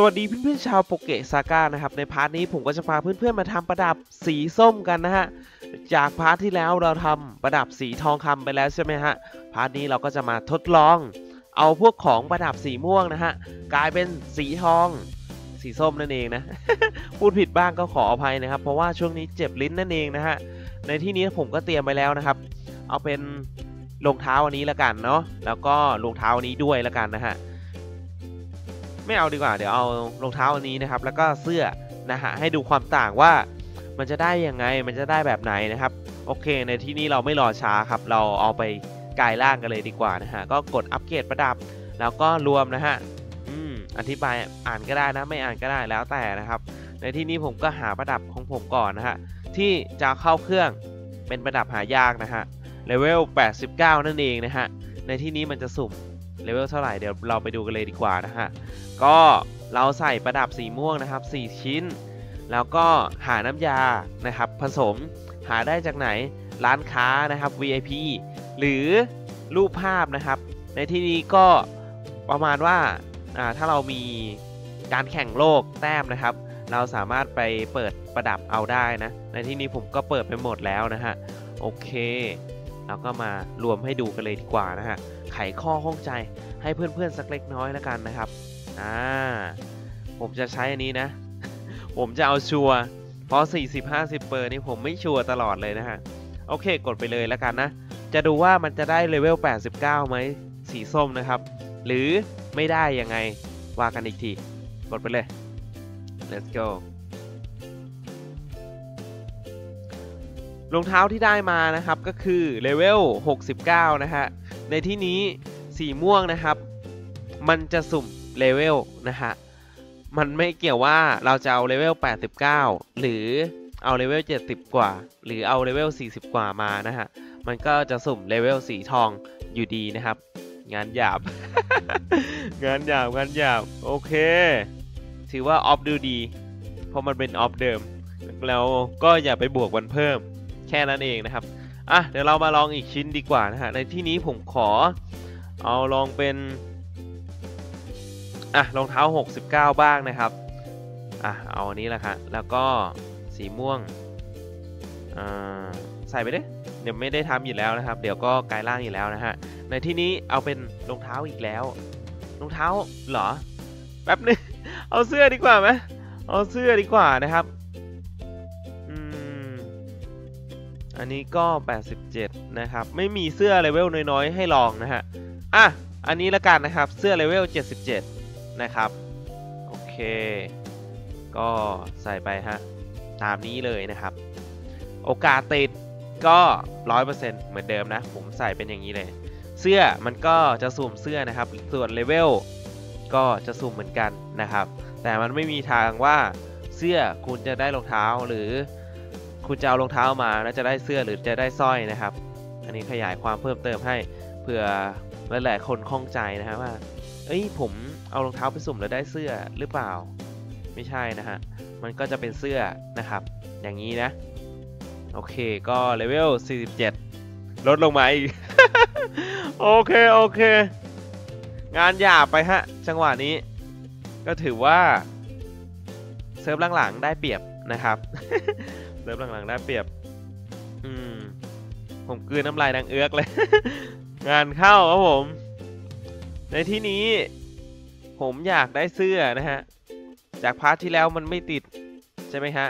สวัสดีเพื่อนๆชาวโปเกซาก้านะครับในพาร์ทนี้ผมก็จะพาเพื่อนๆมาทำประดับสีส้มกันนะฮะจากพาร์ทที่แล้วเราทำประดับสีทองคำไปแล้วใช่ไหมฮะพาร์ทนี้เราก็จะมาทดลอง เอาพวกของประดับสีม่วงนะฮะกลายเป็นสีทอง สีส้มนั่นเองนะพูดผิดบ้างก็ขออภัยนะครับ เพราะว่าช่วงนี้เจ็บลิ้นนั่นเองนะฮะในที่นี้ผมก็เตรียมไปแล้วนะครับ เอาเป็นรองเท้าอันนี้ละกันเนาะแล้วก็รองเท้าอันนี้ด้วยละกันนะฮะ ไม่เอาดีกว่าเดี๋ยวเอารองเท้าอันนี้นะครับ แล้วก็เสื้อนะฮะให้ดูความต่างว่ามันจะได้ยังไงมันจะได้แบบไหนนะครับ โอเค ในที่นี้เราไม่รอช้าครับ เราเอาไปกายร่างกันเลยดีกว่านะฮะก็กดอัปเกรดประดับ แล้วก็รวมนะฮะอืมอธิบายอ่านก็ได้นะไม่อ่านก็ได้แล้วแต่นะครับ ในที่นี้ผมก็หาประดับของผมก่อนนะฮะที่จะเข้าเครื่องเป็นประดับหายากนะฮะเลเวล89 นั่นเองนะฮะในที่นี้มันจะสุ่ม เลเวลเท่าไหร่เดี๋ยวเราไปดูกันเลยดีกว่านะฮะ ก็เราใส่ประดับสีม่วงนะครับ 4 ชิ้น แล้วก็หาน้ำยานะครับ ผสมหาได้จากไหนร้านค้านะครับ VIP หรือรูปภาพนะครับ ในที่นี้ก็ประมาณว่าถ้าเรามีการแข่งโลกแต้มนะครับ เราสามารถไปเปิดประดับเอาได้นะ ในที่นี้ผมก็เปิดไปหมดแล้วนะฮะ โอเค เราก็มารวมให้ดูกันเลยดีกว่านะฮะ ไขข้อข้องใจให้เพื่อนๆสักเล็กน้อยแล้วกันนะครับ อ่า ผมจะใช้อันนี้นะ ผมจะเอาชัวเพราะ 40-50 เปอร์นี่ผมไม่ชัวร์ตลอดเลยนะฮะ โอเค กดไปเลยแล้วกันนะ จะดูว่ามันจะได้เลเวล 89ไหมสีส้มนะครับ หรือไม่ได้ยังไงว่ากันอีกที กดไปเลย let's go รองเท้าที่ได้มานะครับก็คือเลเวล 69 นะฮะ ในที่นี้สีม่วงนะครับ มันจะสุ่มเลเวลนะฮะ มันไม่เกี่ยวว่าเราจะเอาเลเวล 89 หรือเอาเลเวล 70 กว่า หรือเอาเลเวล 40 กว่ามานะฮะ มันก็จะสุ่มเลเวลสีทองอยู่ดีนะครับ งานหยาบ งานหยาบ งานหยาบ โอเค ถือว่าออฟดูดี เพราะมันเป็นออฟเดิม แล้วก็อย่าไปบวกวันเพิ่ม แค่นั้นเองนะครับอะเดี๋ยวเรามาลองอีกชิ้นดีกว่านะฮะในที่นี้ผมขอเอาลองเป็นอะรองเท้า 69 บ้างนะครับอะเอาอันนี้แหละครับแล้วก็สีม่วงอ่าใส่ไปดิเดี๋ยวไม่ได้ทำอยู่แล้วนะครับ เดี๋ยวก็กลายร่างอยู่แล้วนะฮะในที่นี้เอาเป็นรองเท้าอีกแล้วรองเท้าเหรอแป๊บนึงเอาเสื้อดีกว่าไหมเอาเสื้อดีกว่านะครับ อันนี้ก็ 87 นะครับ ไม่มีเสื้อเลเวลน้อยๆ ให้ลองนะฮะ อะ อันนี้ละกันนะครับ เสื้อเลเวล 77 นะครับ โอเค ก็ใส่ไปฮะ ตามนี้เลยนะครับ โอกาสติดก็ 100%เหมือนเดิมนะ ผมใส่เป็นอย่างนี้เลย เสื้อมันก็จะสุ่มเสื้อนะครับ ส่วนเลเวลก็จะสุ่มเหมือนกันนะครับ แต่มันไม่มีทางว่าเสื้อคุณจะได้รองเท้าหรือ คุณจะเอารองเท้ามาแล้วจะได้เสื้อหรือจะได้สร้อยนะครับ อันนี้ขยายความเพิ่มเติมให้เผื่อหลายๆคนข้องใจนะฮะว่า เอ้ยผมเอารองเท้าไปสุ่มแล้วได้เสื้อหรือเปล่า ไม่ใช่นะฮะ มันก็จะเป็นเสื้อนะครับ อย่างนี้นะ โอเคก็เลเวล 47 ลดลงมาอีก โอเค โอเค งานหยาบไปฮะ จังหวะนี้ ก็ถือว่า เซิร์ฟหลังๆได้เปรียบนะครับ ซิร์ฟหลังๆได้เปรียบ อืม ผมกลืนน้ำลายดังเอื้อกเลย งานเข้าครับผม ในที่นี้ ผมอยากได้เสื้อนะฮะ จากพาร์ทที่แล้วมันไม่ติด ใช่ไหมฮะ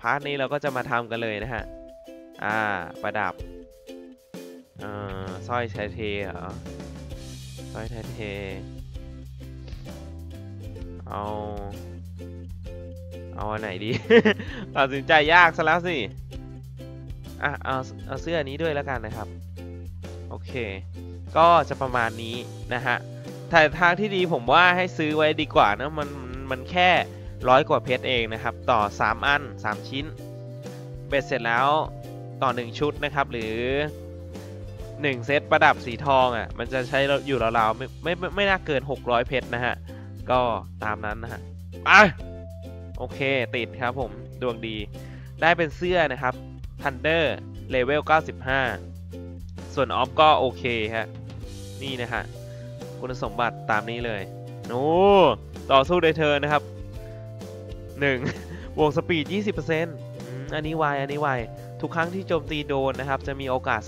พาร์ทนี้เราก็จะมาทำกันเลยนะฮะ อ่า ประดับอ่าสร้อยไทเทเหรอสร้อยไทเท เอา เอาอันไหนดี ตัดสินใจยากซะแล้วสิอะเอาเอาเสื้อนี้ด้วยแล้วกันนะครับ โอเค ก็จะประมาณนี้นะฮะแต่ทางที่ดีผมว่าให้ซื้อไว้ดีกว่านะมันมันแค่ร้อยกว่าเพชรเองนะครับ ต่อ 3 อัน 3 ชิ้น เบ็ดเสร็จแล้วต่อ 1 ชุดนะครับ หรือ 1 เซตประดับสีทองอะ่ะมันจะใช้อยู่ราวๆไม่ไม่ไม่ไม่น่าเกิน 600 เพชรนะฮะ ก็ตามนั้นนะฮะอะ โอเค ติดครับผม ดวงดี ได้เป็นเสื้อนะครับ Thunder เลเวล95 ส่วนออฟก็โอเคฮะ นี่นะฮะ คุณสมบัติตามนี้เลยโอ้ต่อสู้ในเธอนะครับ 1. วกสปีด 20%อันนี้ไวอันนี้ไวทุกครั้งที่โจมตีโดนนะครับ จะมีโอกาส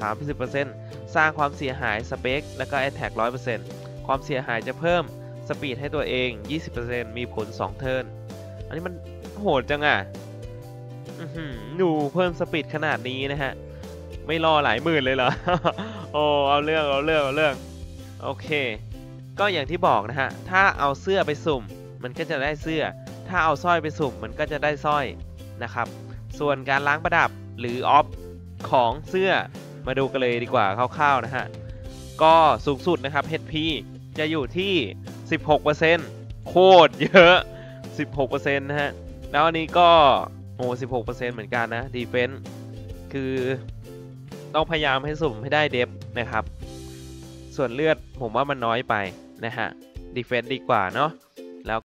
30%สร้างความเสียหายสเปค แล้วก็ Attack 100%ความเสียหายจะเพิ่มสปีดให้ตัวเอง 20%มีผล 2 เทิร์น อันนี้มันโหดจังอะหือดูเพิ่มสปีดขนาดนี้นะฮะ ไม่รอหลายหมื่นเลยเหรอ โอ้เอาเรื่องเอาเรื่องเอาเรื่อง โอเค ก็อย่างที่บอกนะฮะ ถ้าเอาเสื้อไปสุ่ม มันก็จะได้เสื้อ ถ้าเอาสร้อยไปสุ่ม มันก็จะได้สร้อยนะครับ ส่วนการล้างประดับหรือออฟของเสื้อมาดูกันเลยดีกว่าคร่าวๆนะฮะ ก็สูงสุดนะครับ HP จะอยู่ที่ 16%โคตรเยอะ 16%นะฮะ แล้วอันนี้ก็โอ้16%เหมือนกันนะดีเฟนส์คือต้องพยายามให้สุ่มให้ได้เดฟนะครับ ส่วนเลือดผมว่ามันน้อยไปนะฮะดีเฟนส์ดีกว่าเนาะ